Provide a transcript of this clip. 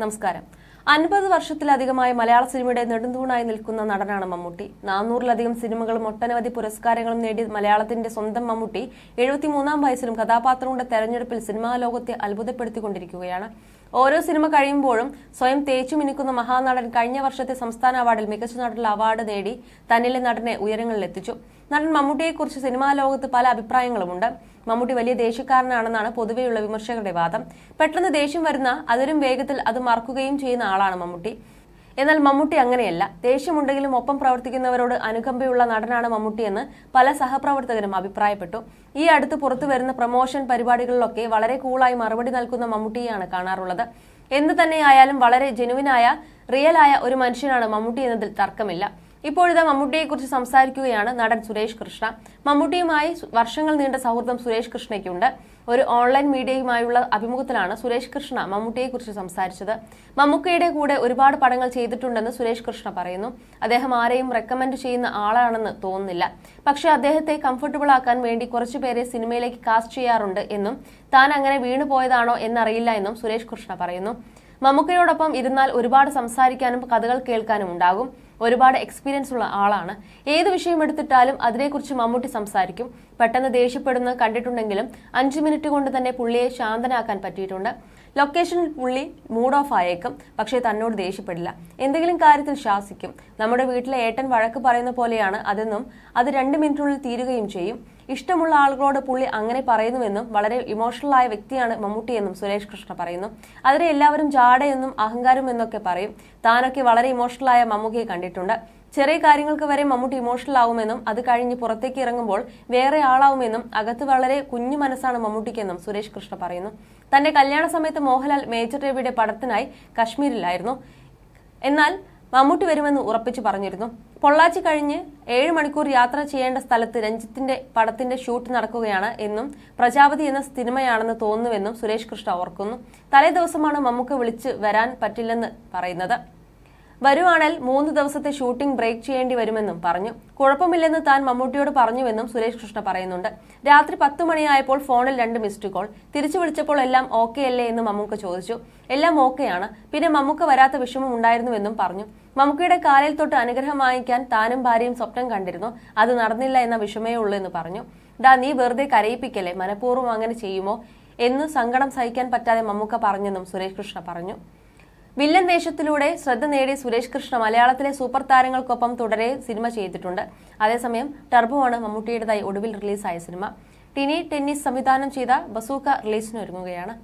നമസ്കാരം. അൻപത് വർഷത്തിലധികമായി മലയാള സിനിമയുടെ നെടുന്തൂണായി നിൽക്കുന്ന നടനാണ് മമ്മൂട്ടി. നാനൂറിലധികം സിനിമകളും ഒട്ടനവധി പുരസ്കാരങ്ങളും നേടിയ മലയാളത്തിന്റെ സ്വന്തം മമ്മൂട്ടി എഴുപത്തിമൂന്നാം വയസ്സിലും കഥാപാത്രങ്ങളുടെ തെരഞ്ഞെടുപ്പിൽ സിനിമാ ലോകത്തെ അത്ഭുതപ്പെടുത്തിക്കൊണ്ടിരിക്കുകയാണ്. ഓരോ സിനിമ കഴിയുമ്പോഴും സ്വയം തേച്ചു മിനുക്കുന്ന മഹാനടൻ കഴിഞ്ഞ വർഷത്തെ സംസ്ഥാന അവാർഡിൽ മികച്ച നടനുള്ള അവാർഡ് നേടി തന്നിലെ നടനെ ഉയരങ്ങളിലെത്തിച്ചു നടൻ മമ്മൂട്ടിയെക്കുറിച്ച് സിനിമാ ലോകത്ത് പല അഭിപ്രായങ്ങളുമുണ്ട്. മമ്മൂട്ടി വലിയ ദേഷ്യക്കാരനാണെന്നാണ് പൊതുവെയുള്ള വിമർശകരുടെ വാദം. പെട്ടെന്ന് ദേഷ്യം വരുന്ന അതിലും വേഗത്തിൽ അത് മറക്കുകയും ചെയ്യുന്ന ആളാണ് മമ്മൂട്ടി. എന്നാൽ മമ്മൂട്ടി അങ്ങനെയല്ല. ദേഷ്യമുണ്ടെങ്കിലും ഒപ്പം പ്രവർത്തിക്കുന്നവരോട് അനുകമ്പയുള്ള നടനാണ് മമ്മൂട്ടിയെന്ന് പല സഹപ്രവർത്തകരും അഭിപ്രായപ്പെട്ടു. ഈ അടുത്ത് പുറത്തു വരുന്ന പ്രൊമോഷൻ പരിപാടികളിലൊക്കെ വളരെ കൂളായി മറുപടി നൽകുന്ന മമ്മൂട്ടിയെയാണ് കാണാറുള്ളത്. എന്ത് തന്നെയായാലും വളരെ ജെനുവിനായ റിയലായ ഒരു മനുഷ്യനാണ് മമ്മൂട്ടി എന്നതിൽ തർക്കമില്ല. ഇപ്പോഴിതാ മമ്മൂട്ടിയെക്കുറിച്ച് സംസാരിക്കുകയാണ് നടൻ സുരേഷ് കൃഷ്ണ. മമ്മൂട്ടിയുമായി വർഷങ്ങൾ നീണ്ട സൗഹൃദം സുരേഷ് കൃഷ്ണയ്ക്കുണ്ട്. ഒരു ഓൺലൈൻ മീഡിയയുമായുള്ള അഭിമുഖത്തിലാണ് സുരേഷ് കൃഷ്ണ മമ്മൂട്ടിയെക്കുറിച്ച് സംസാരിച്ചത്. മമ്മൂക്കയുടെ കൂടെ ഒരുപാട് പടങ്ങൾ ചെയ്തിട്ടുണ്ടെന്ന് സുരേഷ് കൃഷ്ണ പറയുന്നു. അദ്ദേഹം ആരെയും റെക്കമെൻഡ് ചെയ്യുന്ന ആളാണെന്ന് തോന്നുന്നില്ല. പക്ഷേ അദ്ദേഹത്തെ കംഫർട്ടബിൾ ആക്കാൻ വേണ്ടി കുറച്ചുപേരെ സിനിമയിലേക്ക് കാസ്റ്റ് ചെയ്യാറുണ്ട് എന്നും താൻ അങ്ങനെ വീണു പോയതാണോ എന്നറിയില്ല എന്നും സുരേഷ് കൃഷ്ണ പറയുന്നു. മമ്മൂക്കയോടൊപ്പം ഇരുന്നാൽ ഒരുപാട് സംസാരിക്കാനും കഥകൾ കേൾക്കാനും ഉണ്ടാകും. ഒരുപാട് എക്സ്പീരിയൻസ് ഉള്ള ആളാണ്. ഏത് വിഷയം എടുത്തിട്ടാലും അതിനെക്കുറിച്ച് മമ്മൂട്ടി സംസാരിക്കും. പെട്ടെന്ന് ദേഷ്യപ്പെടുന്നത് കണ്ടിട്ടുണ്ടെങ്കിലും അഞ്ച് മിനിറ്റ് കൊണ്ട് തന്നെ പുള്ളിയെ ശാന്തനാക്കാൻ പറ്റിയിട്ടുണ്ട്. ലൊക്കേഷനിൽ പുള്ളി മൂഡ് ഓഫ് ആയേക്കും. പക്ഷേ തന്നോട് ദേഷ്യപ്പെടില്ല. എന്തെങ്കിലും കാര്യത്തിൽ ശാസിക്കും. നമ്മുടെ വീട്ടിലെ ഏട്ടൻ വഴക്ക് പറയുന്ന പോലെയാണ് അതെന്നും അത് രണ്ട് മിനിറ്റിനുള്ളിൽ തീരുകയും ചെയ്യും. ഇഷ്ടമുള്ള ആളുകളോട് പുള്ളി അങ്ങനെ പറയുന്നുവെന്നും വളരെ ഇമോഷണൽ ആയ വ്യക്തിയാണ് മമ്മൂട്ടിയെന്നും സുരേഷ് കൃഷ്ണ പറയുന്നു. അതിനെ എല്ലാവരും ജാടയെന്നും അഹങ്കാരം എന്നൊക്കെ പറയും. താനൊക്കെ വളരെ ഇമോഷണൽ ആയ മമ്മൂക്കയെ കണ്ടിട്ടുണ്ട്. ചെറിയ കാര്യങ്ങൾക്ക് വരെ മമ്മൂട്ടി ഇമോഷണൽ ആവുമെന്നും അത് കഴിഞ്ഞ് പുറത്തേക്ക് ഇറങ്ങുമ്പോൾ വേറെ ആളാവുമെന്നും അകത്ത് വളരെ കുഞ്ഞു മനസ്സാണ് മമ്മൂട്ടിക്കെന്നും സുരേഷ് കൃഷ്ണ പറയുന്നു. തന്റെ കല്യാണ സമയത്ത് മോഹൻലാൽ മേജർ രവിയുടെ പടത്തിനായി കശ്മീരിലായിരുന്നു. എന്നാൽ മമ്മൂട്ടി വരുമെന്ന് ഉറപ്പിച്ചു പറഞ്ഞിരുന്നു. പൊള്ളാച്ചി കഴിഞ്ഞ് ഏഴ് മണിക്കൂർ യാത്ര ചെയ്യേണ്ട സ്ഥലത്ത് രഞ്ജിത്തിന്റെ പടത്തിന്റെ ഷൂട്ട് നടക്കുകയാണ് എന്നും പ്രജാപതി എന്ന സിനിമയാണെന്ന് തോന്നുന്നുവെന്നും സുരേഷ് കൃഷ്ണ ഓർക്കുന്നു. തലേ ദിവസമാണ് മമ്മൂക്ക വിളിച്ച് വരാൻ പറ്റില്ലെന്ന് പറയുന്നത്. വരുവാണേൽ മൂന്ന് ദിവസത്തെ ഷൂട്ടിംഗ് ബ്രേക്ക് ചെയ്യേണ്ടി വരുമെന്നും പറഞ്ഞു. കുഴപ്പമില്ലെന്ന് താൻ മമ്മൂട്ടിയോട് പറഞ്ഞുവെന്നും സുരേഷ് കൃഷ്ണ പറയുന്നുണ്ട്. രാത്രി പത്ത് മണിയായപ്പോൾ ഫോണിൽ രണ്ട് മിസ്ഡ് കോൾ. തിരിച്ചു വിളിച്ചപ്പോൾ എല്ലാം ഓക്കെ അല്ലേ എന്ന് മമ്മൂക്ക ചോദിച്ചു. എല്ലാം ഓക്കെയാണ്. പിന്നെ മമ്മൂക്ക വരാത്ത വിഷമം ഉണ്ടായിരുന്നുവെന്നും പറഞ്ഞു. മമ്മൂക്കയുടെ കാലിൽ തൊട്ട് അനുഗ്രഹം വാങ്ങിക്കാൻ താനും ഭാര്യയും സ്വപ്നം കണ്ടിരുന്നു. അത് നടന്നില്ല എന്ന വിഷമേ ഉള്ളൂ എന്ന് പറഞ്ഞു. ഡാ നീ വെറുതെ കരയിപ്പിക്കല്ലേ? മനഃപൂർവം അങ്ങനെ ചെയ്യുമോ? എന്ന് സങ്കടം സഹിക്കാൻ പറ്റാതെ മമ്മൂക്ക പറഞ്ഞെന്നും സുരേഷ് കൃഷ്ണ പറഞ്ഞു. വില്ലൻ വേഷത്തിലൂടെ ശ്രദ്ധ നേടിയ സുരേഷ് കൃഷ്ണ മലയാളത്തിലെ സൂപ്പർ താരങ്ങൾക്കൊപ്പം തുടരെ സിനിമ ചെയ്തിട്ടുണ്ട്. അതേസമയം ടർബോ ആണ് മമ്മൂട്ടിയുടേതായി ഒടുവിൽ റിലീസായ സിനിമ. ടിനി ടെന്നീസ് സംവിധാനം ചെയ്ത ബസൂക്ക റിലീസിനൊരുങ്ങുകയാണ്.